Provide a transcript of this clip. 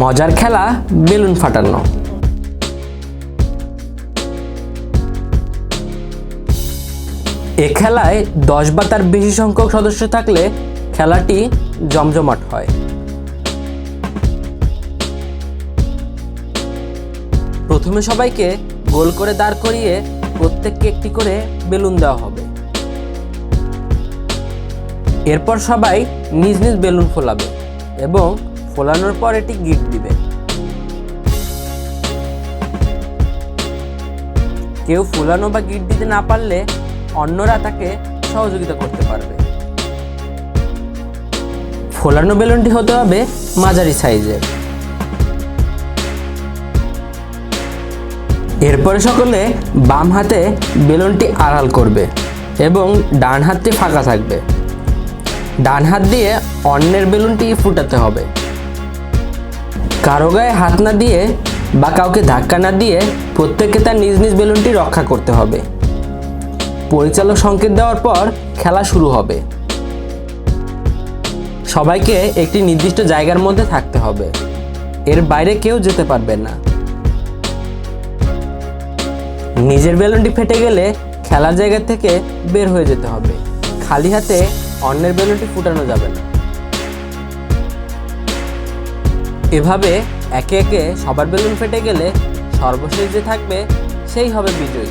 মজার খেলা, বেলুন ফাটানো। এ খেলায় দশ বা তার বেশি সংখ্যক সদস্য থাকলে খেলাটি জমজমাট হয়। প্রথমে সবাইকে গোল করে দাঁড় করিয়ে প্রত্যেককে একটি করে বেলুন দেওয়া হবে। এরপর সবাই নিজ নিজ বেলুন ফোলাবে এবং ফোলানোর পর এটি গিট দিবে। কেউ ফোলানো বা গিট দিতে না পারলে অন্যরা তাকে সহযোগিতা করতে পারবে। ফোলানো বেলুনটি হতে হবে মাঝারি সাইজের। এরপরে সকলে বাম হাতে বেলুনটি আড়াল করবে এবং ডান হাতটি ফাঁকা থাকবে। ডান হাত দিয়ে অন্যের বেলুনটি ফুটাতে হবে। কারও গায়ে হাত না দিয়ে বা কাউকে ধাক্কা না দিয়ে প্রত্যেককে তার নিজ নিজ বেলুনটি রক্ষা করতে হবে। পরিচালক সংকেত দেওয়ার পর খেলা শুরু হবে। সবাইকে একটি নির্দিষ্ট জায়গার মধ্যে থাকতে হবে। এর বাইরে কেউ যেতে পারবে না। নিজের বেলুনটি ফেটে গেলে খেলার জায়গা থেকে বের হয়ে যেতে হবে। খালি হাতে অন্যের বেলুনটি ফুটানো যাবে না। এভাবে একে একে সবার বেলুন ফেটে গেলে সর্বশেষ যে থাকবে সেই হবে বিজয়ী।